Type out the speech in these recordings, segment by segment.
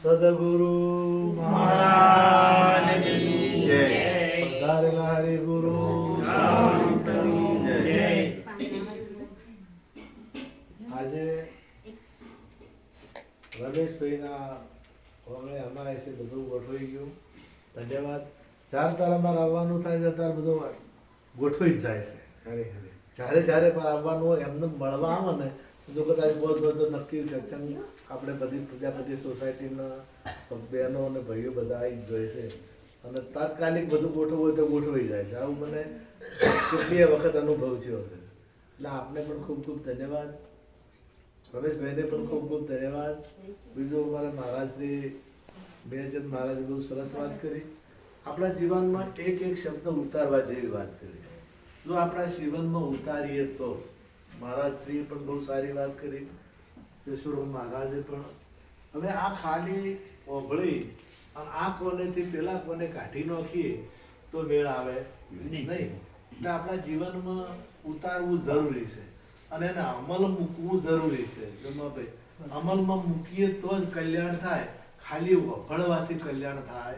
સદગુરુ મહારાજની જય. પધારેલા જય. આજે રમેશભાઈના હમણે અમારે છે બધું ગોઠવાઈ ગયું ધન્યવાદ ચાર તારામાં આવવાનું થાય છે ત્યારે બધું ગોઠવાઈ જ જાય છે જ્યારે જ્યારે પણ આવવાનું હોય એમને મળવા આવે ને તો કદાચ બહુ તો નક્કી સત્સંગ આપણે બધી પ્રજાપતિ સોસાયટીના બહેનો અને ભાઈઓ બધા આવી જ જોઈએ છે. અને તાત્કાલિક બધું ગોઠવવું હોય તો ગોઠવાઈ જાય છે. આવું મને કેટલીય વખત અનુભવ થયો છે. એટલે આપને પણ ખૂબ ખૂબ ધન્યવાદ. રમેશભાઈને પણ ખૂબ ખૂબ ધન્યવાદ. બીજું અમારા મહારાજશ્રી બેચંદ મહારાજ બહુ સરસ વાત કરી. આપણા જીવનમાં એક એક શબ્દ ઉતારવા જેવી વાત કરી. જો આપણા જીવનમાં ઉતારીએ તો મહારાજ શ્રીએ પણ બહુ સારી વાત કરી. ઈશ્વર મહારાજે પણ હવે આ ખાલી ઓભળી અને આ કોનેથી પેલા કોને કાઢી નાખીએ તો મેળ આવે નહીં. એટલે આપણા જીવનમાં ઉતારવું જરૂરી છે. અને એને અમલ મૂકવું જરૂરી છે. જમાભાઈ અમલમાં મૂકીએ તો જ કલ્યાણ થાય. ખાલી વફળવાથી કલ્યાણ થાય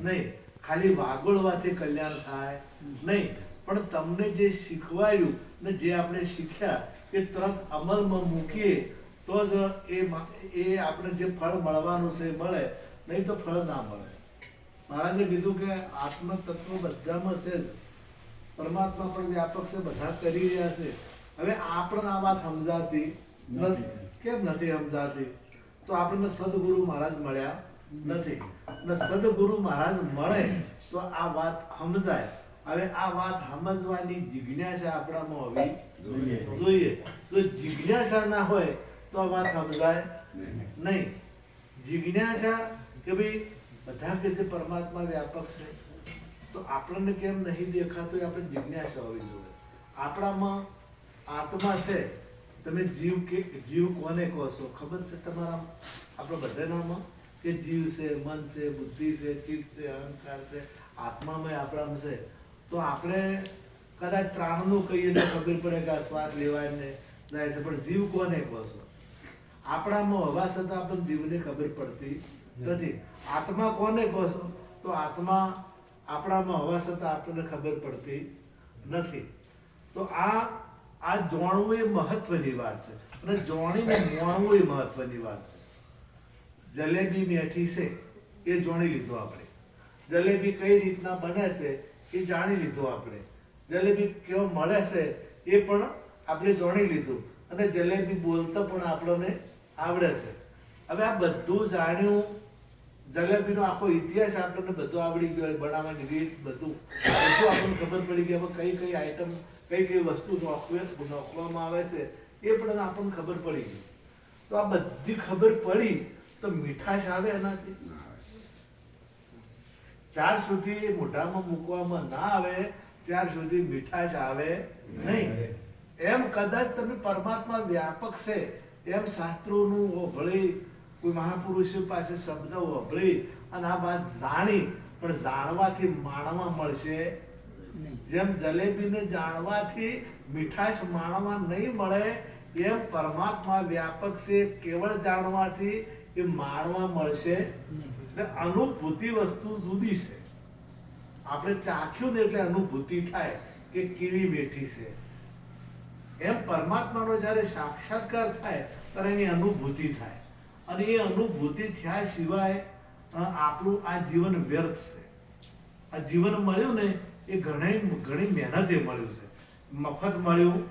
નહીં. ખાલી વાગોળવાથી કલ્યાણ થાય નહીં. પણ તમને જે શીખવાડ્યું ને જે આપણે શીખ્યા એ તરત અમલમાં મૂકીએ તો જ એ એ આપણે જે ફળ મળવાનું છે એ મળે નહીં તો ફળ ના મળે. મહારાજે કીધું કે આત્મ તત્વ બધામાં છે જ. પરમાત્મા પણ વ્યાપક છે બધા કરી રહ્યા છે. હવે આપણને આ વાત સમજાતી નથી. કેમ નથી સમજાતી? તો આપણને સદગુરુ મહારાજ મળ્યા નથી. અને સદગુરુ મહારાજ મળે તો આ વાત સમજાય. હવે આ વાત સમજવાની જિજ્ઞાસા આપણામાં હોવી જોઈએ. જો જિજ્ઞાસા ના હોય તો આ વાત સમજાય નહીં. જિજ્ઞાસા કે ભાઈ બધા કે છે પરમાત્મા વ્યાપક છે તો આપણને કેમ નહીં દેખાતું એ આપણે જિજ્ઞાસા હોવી જોઈએ. આપણામાં આત્મા છે તમે જીવ કે જીવ કોને કહો છો? ખબર છે તમારા આપણા બધાનામાં? કે જીવ છે મન છે બુદ્ધિ છે ચિત્ત છે અહંકાર છે આત્મામાં આપણામાં છે. તો આપણે કદાચ પ્રાણનું કહીએ તો ખબર પડે કે આ સ્વાદ લેવાય ને જાય છે, પણ જીવ કોને કહો છો? આપણામાં હવા છતાં આપણને જીવને ખબર પડતી નથી. આત્મા કોને કહો છો? તો આત્મા આપણામાં હવા છતાં આપણને ખબર પડતી નથી. તો આ આ જોણવું એ મહત્વની વાત છે. અને જોણીને મોણવું એ મહત્વની વાત છે. જલેબી મેઠી છે, એ જોણી લીધું આપણે. જલેબી કઈ રીતના બને છે? એ જાણી લીધું આપણે. જલેબી કેવો મળે છે એ પણ આપણે જાણી લીધું. અને જલેબી બોલતા પણ આપણને આવડે છે. હવે આ બધું જાણ્યું, જલેબીનો આખો ઇતિહાસ આપણને બધું આવડી ગયો બનાવવાની રીત બધું. બધું આપણને ખબર પડી ગઈ હવે કઈ કઈ આઈટમ કઈ કઈ વસ્તુ નોખવે, નોખવામાં આવે છે, એ પણ આપણને ખબર પડી ગઈ. તો આ બધી ખબર પડી તો મીઠાશ આવે એનાથી? ચાર સુધી મોઢામાં મૂકવામાં ના આવે ત્યાર સુધી મીઠાશ આવે નહીં. એમ કદાચ તમે પરમાત્મા વ્યાપક છે એમ શાસ્ત્રોનું ઓભળી કોઈ મહાપુરુષો પાસે શબ્દ ઓભળી અને આ વાત જાણી પણ જાણવાથી માણવા મળશે? જેમ જલેબીને જાણવાથી મીઠાશ માણવા નહીં મળે એમ પરમાત્મા વ્યાપક છે કેવળ જાણવાથી એ માણવા મળશે? એટલે અનુભૂતિ વસ્તુ જુદી છે. આપણે ચાખ્યું ને એટલે અનુભૂતિ થાય કે કેવી બેઠી છે. એમ પરમાત્માનો જ્યારે સાક્ષાત્કાર થાય, ત્યારે એની અનુભૂતિ થાય. અને એ અનુભૂતિ થયા સિવાય આપણું આ જીવન વ્યર્થ છે. આ જીવન મળ્યું ને, એ ઘણી ઘણી મહેનતે મળ્યું છે. મફત મળ્યું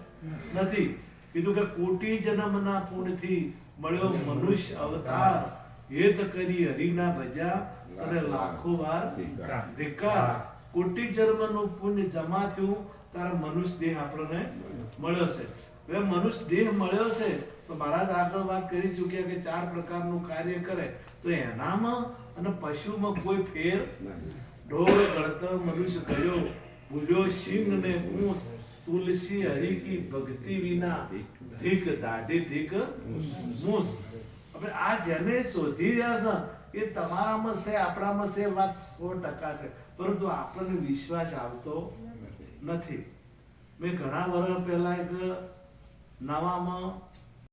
નથી. કીધું કે કોટી જન્મના પુણ્યથી મળ્યો મનુષ્ય અવતાર. હેત કરી હરિના ભજા અને લાખો વાર ધિકાર કોટી જન્મનું પુણ્ય જમા થયું તારા મનુષ્ય દેહ આપણને મળ્યો છે. હવે મનુષ્ય દેહ મળ્યો છે તો મહારાજ આગળ વાત કરી ચૂક્યા કે ચાર પ્રકારનું કાર્ય કરે. તો એનામાં અને પશુમાં કોઈ ફેર ઢોર ગળતર મનુષ્ય ગયો ભૂલ્યો સિંહ ને ઊંસ તુલસી હરી કી ભક્તિ વિના ધીક દાઢી ધીક મૂસ હવે આ જેને શોધી રહ્યા છે એ તમારામાં છે આપણામાં છે વાત સો ટકા છે. પરંતુ આપણને વિશ્વાસ આવતો નથી. મેં ઘણા વર્ષ પહેલા એક નવામાં